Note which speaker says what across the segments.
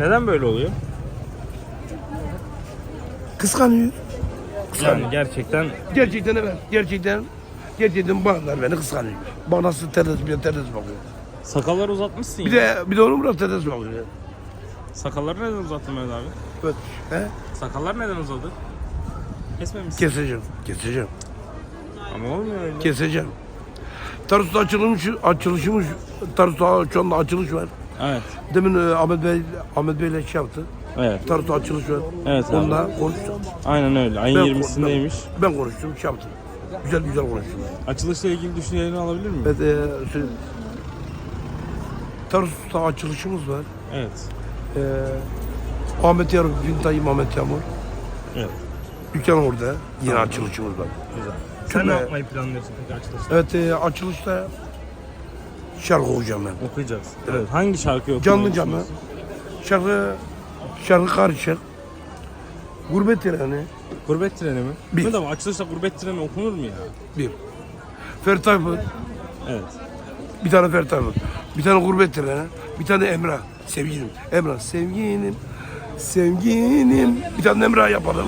Speaker 1: Neden böyle oluyor?
Speaker 2: Kıskanıyor.
Speaker 1: Yani gerçekten
Speaker 2: Gerçekten evet. Gerçekten gerçekten bayanlar beni kıskanıyor. Bana nasıl terdes bir terdes bakıyor.
Speaker 1: sakalları uzatmışsın
Speaker 2: Bir
Speaker 1: ya.
Speaker 2: de bir de onu biraz terdes bakıyor.
Speaker 1: Sakalları neden uzattın Mehmet abi?
Speaker 2: Evet. He?
Speaker 1: Sakallar neden uzadı? Kesmemişsin.
Speaker 2: Keseceğim. Keseceğim.
Speaker 1: Ama olmuyor öyle.
Speaker 2: Keseceğim. Tarsus'ta açılmış, açılışmış. Tarsus'ta şu anda açılış var.
Speaker 1: Evet.
Speaker 2: Demin e, Ahmet Bey Ahmet Bey'le şey yaptı.
Speaker 1: Evet.
Speaker 2: Tarsus'ta açılış var.
Speaker 1: Evet abi.
Speaker 2: Onunla konuştum.
Speaker 1: Aynen öyle. Ayın
Speaker 2: Ben
Speaker 1: 20'sindeymiş.
Speaker 2: Ben konuştum, şey yaptım. Güzel güzel konuştum.
Speaker 1: Açılışla ilgili düşüncelerini alabilir miyim?
Speaker 2: Evet, e, şey, Tarsus'ta açılışımız var.
Speaker 1: Evet.
Speaker 2: E, Ahmet Yarım, Güntay Ahmet Yağmur.
Speaker 1: Evet.
Speaker 2: Dükkan orada. Yine açılışımız var.
Speaker 1: Güzel. Sen ne
Speaker 2: me-
Speaker 1: yapmayı planlıyorsun peki açılışta?
Speaker 2: Evet, e, açılışta şarkı okuyacağım ben.
Speaker 1: Okuyacağız. Evet. Hangi şarkıyı okumayı
Speaker 2: Canlı canlı. Şarkı, şarkı karışık. Gurbet treni.
Speaker 1: Gurbet treni mi?
Speaker 2: Bir.
Speaker 1: Mehmet abi açılışta gurbet treni okunur mu ya?
Speaker 2: Bir. Ferdi Tayfur.
Speaker 1: Evet.
Speaker 2: Bir tane Ferdi Tayfur. Bir tane gurbet treni. Bir tane Emrah. Sevgilim. Emrah. Sevgilim. Sevgilim. Bir tane Emrah yapalım.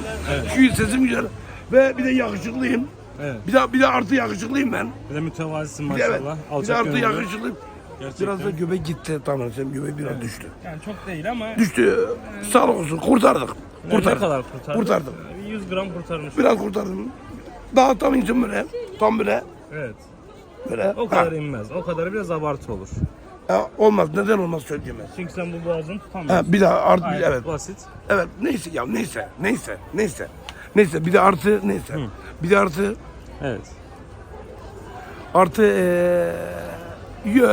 Speaker 2: Şu sesim güzel. Ve bir de yakışıklıyım.
Speaker 1: Evet.
Speaker 2: Bir de, bir de artı yakışıklıyım ben.
Speaker 1: Bir de mütevazisin
Speaker 2: Bir de evet.
Speaker 1: maşallah.
Speaker 2: Bir de
Speaker 1: Alçak
Speaker 2: artı
Speaker 1: gönüllü.
Speaker 2: yakışıklıyım.
Speaker 1: Gerçekten.
Speaker 2: Biraz da göbek gitti. Sen göbek biraz düştü.
Speaker 1: Yani çok değil ama
Speaker 2: Düştü. Sağlık olsun. Kurtardık.
Speaker 1: ne
Speaker 2: Kurtardık.
Speaker 1: kadar kurtardı?
Speaker 2: Kurtardım.
Speaker 1: Bir 100 gram kurtarmış.
Speaker 2: Biraz kurtardım. Daha tam insin böyle. Tam böyle.
Speaker 1: Evet.
Speaker 2: Böyle.
Speaker 1: O kadar inmez. O kadarı biraz abartı olur.
Speaker 2: Ha, ha, olmaz. Neden olmaz söyleyemez.
Speaker 1: Çünkü sen bu boğazını tutamıyorsun.
Speaker 2: Ha, bir daha artı evet.
Speaker 1: basit.
Speaker 2: Evet neyse ya neyse neyse neyse. Neyse bir de artı neyse. Bir de artı
Speaker 1: Evet.
Speaker 2: artı eee yo,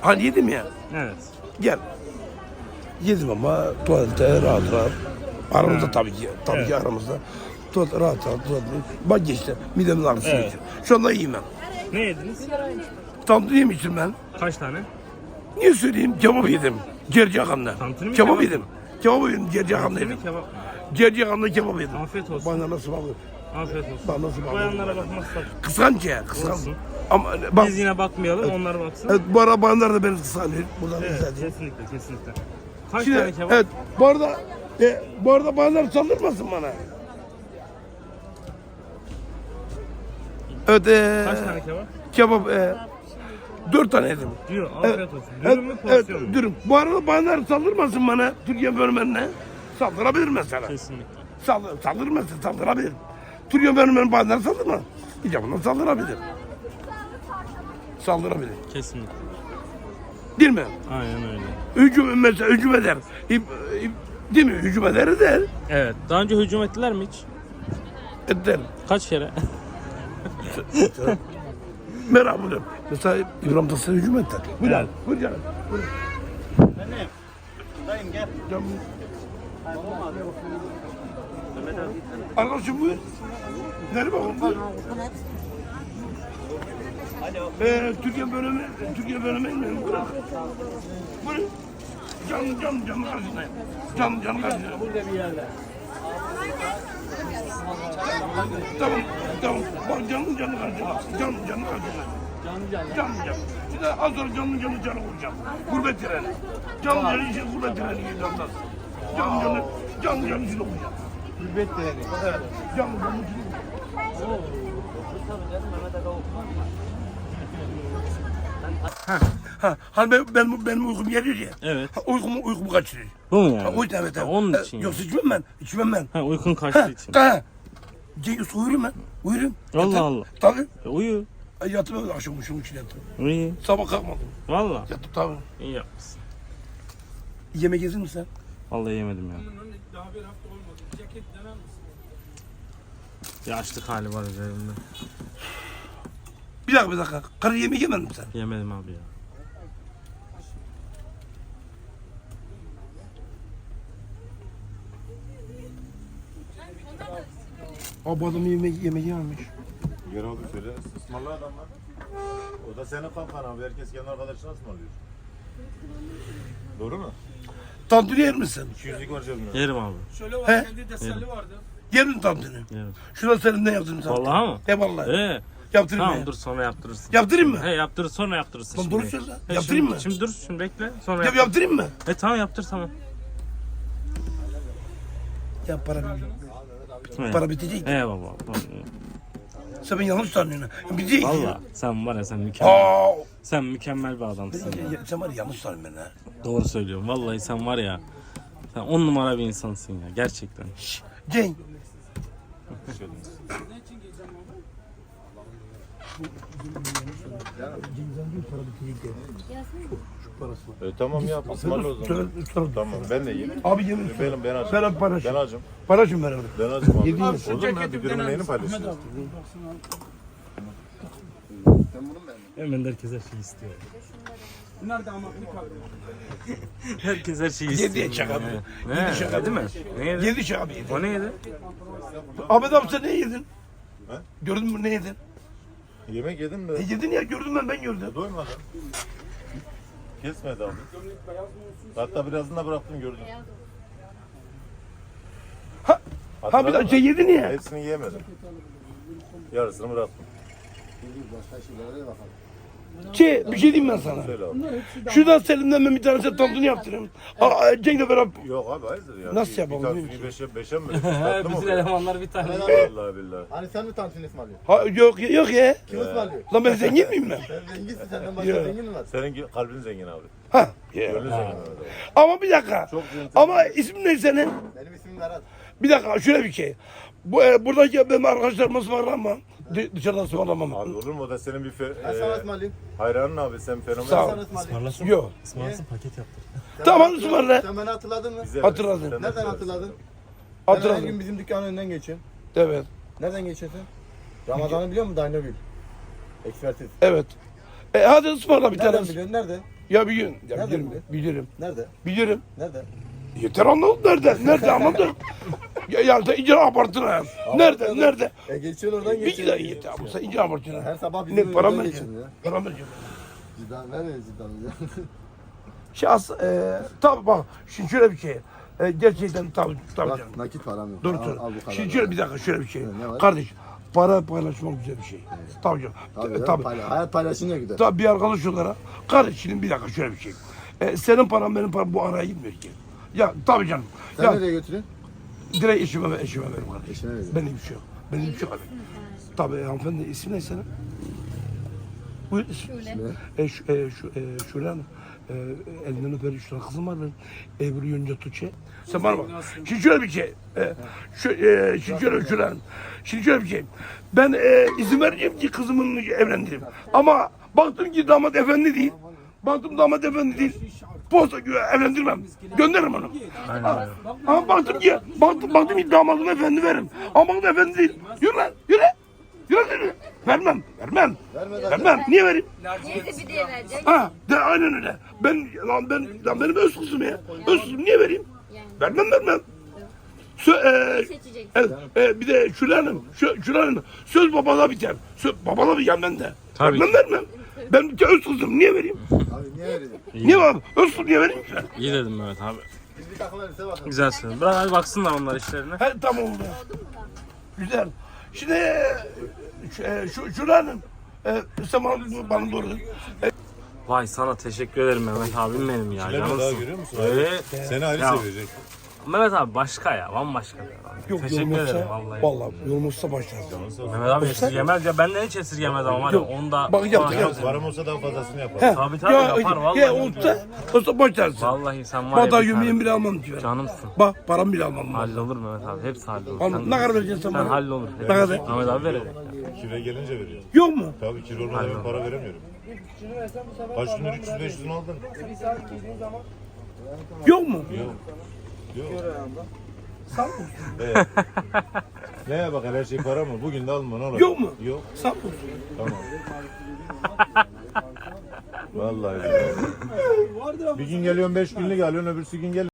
Speaker 2: hani yedim ya.
Speaker 1: Evet.
Speaker 2: Gel. Yedim ama tuvalette rahat rahat. Aramızda tabii ki. Tabii ki aramızda. Tuvalet rahat rahat tuvalet. Bak geçti. Midemin ağrısı
Speaker 1: Evet.
Speaker 2: geçti. Şu anda iyiyim ben.
Speaker 1: Ne yediniz?
Speaker 2: Tantuni yemiştim ben.
Speaker 1: Kaç tane?
Speaker 2: Niye söyleyeyim? Kebap yedim. Cercahan'da.
Speaker 1: Tantuni mi,
Speaker 2: Kebap
Speaker 1: kebap
Speaker 2: yedim. Kebap yedim. Cercahan'da yedim.
Speaker 1: Yemek kebap.
Speaker 2: Cercahan'da kebap yedim.
Speaker 1: Afiyet olsun.
Speaker 2: Bana nasıl bakıyor?
Speaker 1: Afiyet olsun.
Speaker 2: Bana nasıl bakıyor?
Speaker 1: Bayanlara bakmazsak.
Speaker 2: Kıskanç ya. Kıskanç.
Speaker 1: Olsun.
Speaker 2: Ama bak.
Speaker 1: Biz yine bakmayalım, onlar baksın.
Speaker 2: Evet, bu arada bayanlar da beni kıskanıyor. Buradan
Speaker 1: Evet,
Speaker 2: evet,
Speaker 1: kesinlikle, kesinlikle. Kaç
Speaker 2: Şimdi,
Speaker 1: tane kebap?
Speaker 2: evet, bu arada, e, bu arada bayanlar saldırmasın bana. Evet, e,
Speaker 1: Kaç tane kebap?
Speaker 2: kebap, e, dört tane yedim.
Speaker 1: Diyor,
Speaker 2: Evet,
Speaker 1: afiyet olsun.
Speaker 2: evet,
Speaker 1: Dürüm mü,
Speaker 2: evet,
Speaker 1: porsiyon mu?
Speaker 2: dürüm. Bu arada bayanlar saldırmasın bana. Türkiye bölmenine. Saldırabilir mesela.
Speaker 1: Kesinlikle.
Speaker 2: Saldır, saldırmasın, saldırabilir. Türkiye bölmenine bayanlar saldırma. İcabına saldırabilir. Saldırabilir.
Speaker 1: Kesinlikle.
Speaker 2: Değil mi?
Speaker 1: Aynen öyle.
Speaker 2: Hücum mesela hücum eder. Değil mi? Hücum eder eder.
Speaker 1: Evet. Daha önce hücum ettiler mi hiç?
Speaker 2: Eder.
Speaker 1: Kaç kere?
Speaker 2: Merhaba buyurun. Mesela İbrahim Tatlıses hücum etti. Buyur
Speaker 1: Evet.
Speaker 2: Buyur canım. Buyur.
Speaker 3: Dayım gel.
Speaker 2: Canım. Arkadaşım buyur. Nereye bakın buyur. Ee, Türkiye bölümü, Türkiye bölümü inmeyin. Buyurun. Buyurun. Can, can, can karşısındayım. Can, can karşısındayım.
Speaker 3: Burada bir yerde.
Speaker 2: Tamam, tamam. Bak canlı canlı karşıma. Canlı canlı karşıma.
Speaker 3: Canlı canlı.
Speaker 2: Canlı canlı. Şimdi az sonra canlı canlı canlı vuracağım. Gurbet treni. Canlı canlı için gurbet treni yiyeceğim lan. Canlı canlı, canlı canlı için okuyacağım.
Speaker 3: Gurbet treni.
Speaker 2: Evet, canlı canlı için okuyacağım. Ha, hani ben, benim, benim uykum geliyor ya.
Speaker 1: Evet.
Speaker 2: Ha, uykumu, uykumu kaçırıyor.
Speaker 1: Bu mu
Speaker 2: Ha,
Speaker 1: yani?
Speaker 2: o yüzden evet. evet.
Speaker 1: Ha, onun
Speaker 2: Ha,
Speaker 1: için
Speaker 2: Yoksa içmem ben, içmem ben.
Speaker 1: Ha uykun
Speaker 2: Ha,
Speaker 1: kaçtığı için.
Speaker 2: ha. Cengiz uyurum ben, uyurum.
Speaker 1: Allah
Speaker 2: Yatar.
Speaker 1: Allah.
Speaker 2: Tabii.
Speaker 1: E, uyu.
Speaker 2: Ay, Yattım öyle akşam uyuşum için yattım.
Speaker 1: Uyu.
Speaker 2: Sabah kalkmadım.
Speaker 1: Valla.
Speaker 2: Yattım tabii.
Speaker 1: İyi yapmışsın.
Speaker 2: Yemek yedin mi sen?
Speaker 1: Vallahi yemedim ya. Bir açlık hali var üzerimde.
Speaker 2: Bir dakika bir dakika. Karı yemek yemedin mi sen?
Speaker 1: Yemedim abi ya.
Speaker 2: Abi adam yemek, yemek yememiş.
Speaker 4: Gel abi şöyle ısmarla adamlar. O da senin kankan abi. Herkes kendi arkadaşına ısmarlıyor. Doğru mu?
Speaker 2: Tantuni yer misin?
Speaker 4: 200'lük var cebimde.
Speaker 1: Yerim abi.
Speaker 2: He? Yer misin tantuni?
Speaker 1: Yerim.
Speaker 2: Şurada senin ne yaptın sen?
Speaker 1: Vallahi mı?
Speaker 2: He vallahi.
Speaker 1: Ee,
Speaker 2: Yaptırayım
Speaker 1: tamam
Speaker 2: mı?
Speaker 1: dur sonra yaptırırsın.
Speaker 2: Yaptırayım mı?
Speaker 1: He yaptırır sonra yaptırırsın
Speaker 2: Lan
Speaker 1: şimdi.
Speaker 2: doğru söyle.
Speaker 1: He,
Speaker 2: Yaptırayım
Speaker 1: şimdi,
Speaker 2: mı?
Speaker 1: Şimdi dur şimdi bekle sonra
Speaker 2: Ya,
Speaker 1: yaptır.
Speaker 2: yaptırayım mı?
Speaker 1: He tamam yaptır tamam.
Speaker 2: Ya para
Speaker 1: He.
Speaker 2: para bitecek.
Speaker 1: He baba.
Speaker 2: Sen beni yanlış tanıyorsun. Bitecek.
Speaker 1: Valla sen var ya sen mükemmel.
Speaker 2: Aa.
Speaker 1: Sen mükemmel bir adamsın. ya.
Speaker 2: Sen var ya yanlış tanıyorsun beni ha.
Speaker 1: Doğru söylüyorum. Vallahi sen var ya. Sen on numara bir insansın ya. Gerçekten.
Speaker 2: Cenk.
Speaker 4: E, tamam ya ısmarla o zaman. Tamam ben de yiyeyim.
Speaker 2: Abi yemin
Speaker 4: Ben, ben acım.
Speaker 2: Ben abi.
Speaker 4: Ben acım.
Speaker 2: Paylaşın ben abi.
Speaker 4: Ben acım abi.
Speaker 2: Yediğin-
Speaker 4: Olur mu ya? Bir dürümün neyini paylaşıyorsun?
Speaker 1: Hemen herkes her şeyi istiyor. herkes her şeyi istiyor.
Speaker 2: Yedi şaka bu.
Speaker 1: Ne?
Speaker 2: Yedi şaka
Speaker 1: Yedi mi? Ne yedi?
Speaker 2: Yedi şey abi yedi.
Speaker 1: O ne yedi?
Speaker 2: Ahmet abi sen ne yedin?
Speaker 4: He?
Speaker 2: Gördün mü ne yedin?
Speaker 4: Yemek yedim de
Speaker 2: E yedin ya gördüm ben ben gördüm.
Speaker 4: doymadım. Kesmedi abi. Hatta birazını da bıraktım gördüm.
Speaker 2: Ha, ha bir daha şey yedin ya.
Speaker 4: Hepsini yiyemedim. Yarısını bıraktım.
Speaker 2: Şey bir şey diyeyim ben sana.
Speaker 4: Söyle abi.
Speaker 2: Şuradan Selim'den ben bir tane set tantuni yaptırayım. Aa, Cenk'le beraber.
Speaker 4: Yok abi hayırdır ya.
Speaker 2: Nasıl
Speaker 4: Bir-
Speaker 2: yapalım,
Speaker 4: Bir
Speaker 2: bilmiyorum
Speaker 4: beşe, beşe mi? Tatlı mı
Speaker 1: Bütün
Speaker 4: oluyor?
Speaker 1: elemanlar bir tane.
Speaker 4: Vallahi billahi.
Speaker 3: Hani sen mi tantuni ısmarlıyorsun?
Speaker 2: Ha, yok yok ya.
Speaker 3: Kim ısmarlıyor?
Speaker 2: Lan ben zengin miyim ben?
Speaker 3: Sen zenginsin senden başka zengin mi var?
Speaker 4: Senin kalbin zengin abi.
Speaker 2: Ha. ya.
Speaker 4: Gönlün zengin abi.
Speaker 2: Ama bir dakika.
Speaker 4: Çok centilmen.
Speaker 2: Ama ismin ne senin?
Speaker 3: Benim ismim Berat.
Speaker 2: Bir dakika şöyle bir şey. Bu e, buradaki benim arkadaşlarım ısmarlamam. Dı- dışarıdan ısmarlamam.
Speaker 4: Abi olur mu o da senin bir fe,
Speaker 3: Ben sana
Speaker 4: e,
Speaker 3: ısmarlayayım.
Speaker 4: hayranın abi sen fenomen.
Speaker 2: Sağ ol.
Speaker 3: Sana ısmarlayayım.
Speaker 2: Yok.
Speaker 1: Ismarlasın paket yaptır.
Speaker 3: Sen
Speaker 2: Tamam,
Speaker 3: beni hatırladın-
Speaker 2: ısmarla.
Speaker 3: Sen beni hatırladın mı?
Speaker 4: Ver.
Speaker 2: Hatırladım.
Speaker 4: Sen de
Speaker 3: Nereden
Speaker 4: söyle.
Speaker 3: hatırladın? Ben her
Speaker 2: Hatırladım.
Speaker 3: gün bizim dükkanın önünden geçiyorum.
Speaker 2: Evet.
Speaker 3: Nereden geçiyorsun? Ramazan'ı biliyor musun? Dynaville. Ekspertiz.
Speaker 2: Evet. E, hadi ısmarla bir
Speaker 3: Nereden
Speaker 2: tane.
Speaker 3: biliyorsun? Nerede?
Speaker 2: Ya bir gün. Ya
Speaker 3: Nereden
Speaker 2: bilirim.
Speaker 3: biliyorsun?
Speaker 2: Bilirim.
Speaker 3: Nerede?
Speaker 2: Bilirim.
Speaker 3: Nerede?
Speaker 2: Yeter anladın nerede? Nerede anladın? ya, ya sen iyice abartına. Nerede? Nerede?
Speaker 3: E geçiyorsun oradan
Speaker 2: Bir güzel
Speaker 3: geçiyorsun.
Speaker 2: yeter ama sen iyice abartına.
Speaker 3: Her sabah bizim
Speaker 2: Ne param
Speaker 3: önümüzden
Speaker 2: ver
Speaker 3: geçiyorsun ya.
Speaker 2: Param ver
Speaker 3: Cidden ver ya cidden ya.
Speaker 2: As, e, tabi bak şimdi şöyle bir şey. E, gerçekten tabi tabi canım.
Speaker 3: Bak nakit param yok.
Speaker 2: Dur
Speaker 3: Al-
Speaker 2: dur.
Speaker 3: al bu kadar.
Speaker 2: Şimdi şöyle bir dakika şöyle bir şey.
Speaker 3: Ne var?
Speaker 2: Kardeş para paylaşmak güzel bir şey. Tabii canım.
Speaker 3: Tabii,
Speaker 2: Tabii.
Speaker 3: ya,
Speaker 2: Tabii.
Speaker 3: payla- Hayat paylaşınca gider.
Speaker 2: Tabii bir arkadaş olarak. Kardeş şimdi bir dakika şöyle bir şey. E, senin paran benim param bu araya gitmiyor ki. Ya tabii canım.
Speaker 3: Sen
Speaker 2: ya
Speaker 3: nereye götürüyorsun?
Speaker 2: Direkt eşime eşime verim kardeş.
Speaker 3: Eşine veriyorsun.
Speaker 2: Benim bir şey yok. Benim bir şey yok. Tabii hanımefendi isim ne senin? Buyur isim. E, şu, e, şu, e, Şule Hanım. E, elinden öper üç tane kızım var benim. Ebru Yonca Tuğçe. Sen bana bak. Şimdi şöyle bir şey. E, şu, e, şimdi şöyle Şule Hanım. Şimdi şöyle bir şey. Ben e, izin vereceğim ki kızımın evlendireyim. Ama baktım ki damat efendi değil. Baktım damat efendi değil. Posta evlendirmem. Gönderirim onu. Ama baktım ki baktım, baktım ki damadım efendi veririm. Ama baktım efendi değil. Yürü lan yürü. Yürü yürü. Vermem. Vermem. Vermem. Niye vereyim?
Speaker 5: Neyse bir diye verecek.
Speaker 2: Ha, de aynen öyle. Ben lan ben lan benim öz kızım ya. Öz kızım niye vereyim? Vermem vermem. Sö e,
Speaker 5: Seçecek.
Speaker 2: e, e, bir de Şule Hanım, şu, Şule Hanım, söz babada biter. Söz babada biter bende.
Speaker 1: Tabii
Speaker 2: vermem vermem. Ben bir öz kızım niye vereyim?
Speaker 3: Abi niye veriyorsun?
Speaker 2: Niye var? Öz kızım niye vereyim ki?
Speaker 1: İyi dedim Mehmet abi.
Speaker 3: Biz bir takım elbise bakalım.
Speaker 1: Güzel söyledin. Bırak abi baksınlar onlar işlerine.
Speaker 2: He tamam oldu. Güzel. Şimdi e, şu, şu Şule Hanım, e, sen bana, doğru. E,
Speaker 1: Vay sana teşekkür ederim Mehmet abim benim ya.
Speaker 4: Çileme daha
Speaker 1: Canımsın.
Speaker 4: görüyor musun?
Speaker 1: Evet.
Speaker 4: Seni ayrı
Speaker 1: Ya.
Speaker 4: sevecek.
Speaker 1: Mehmet abi başka ya. Bambaşka bir adam.
Speaker 2: yok
Speaker 1: teşekkür ederim
Speaker 2: yorulmazsa,
Speaker 1: vallahi.
Speaker 2: vallahi yorulmazsa başlarsın.
Speaker 1: Mehmet abi esirgemez ya. Benden hiç esirgemez ama var ya onda.
Speaker 2: Bak yaptı,
Speaker 1: Ona-
Speaker 2: yaptı.
Speaker 4: Param olsa daha fazlasını yapar.
Speaker 2: He,
Speaker 1: Tabii, tabii, yapar, vallahi
Speaker 2: Ya olsa, olsa başlarsın.
Speaker 1: Vallahi sen var ya. Bir tane-
Speaker 2: yemeğimi bile almam diyor.
Speaker 1: Canımsın.
Speaker 2: Bak param bile almam. ben.
Speaker 1: Hallolur Mehmet abi. Hepsi hallolur.
Speaker 2: Al,
Speaker 1: Sen-
Speaker 2: ne kadar vereceksin sen
Speaker 1: Sen
Speaker 2: bana?
Speaker 1: hallolur.
Speaker 2: Ne kadar?
Speaker 1: Mehmet abi verecek.
Speaker 4: Kire gelince veriyor.
Speaker 2: Yok mu?
Speaker 4: Tabii kilo olmadan ben para veremiyorum. Kaç gündür 300 500'ünü aldın?
Speaker 2: Yok mu?
Speaker 4: Yok. Yok. Evet. Neye bak her şey para mı? Bugün de alma ne olur.
Speaker 2: Yok mu?
Speaker 4: Yok.
Speaker 2: Sağ ol.
Speaker 4: Tamam. Vallahi billahi. Bir gün geliyorsun 5 günlük alıyorsun öbürsü gün gel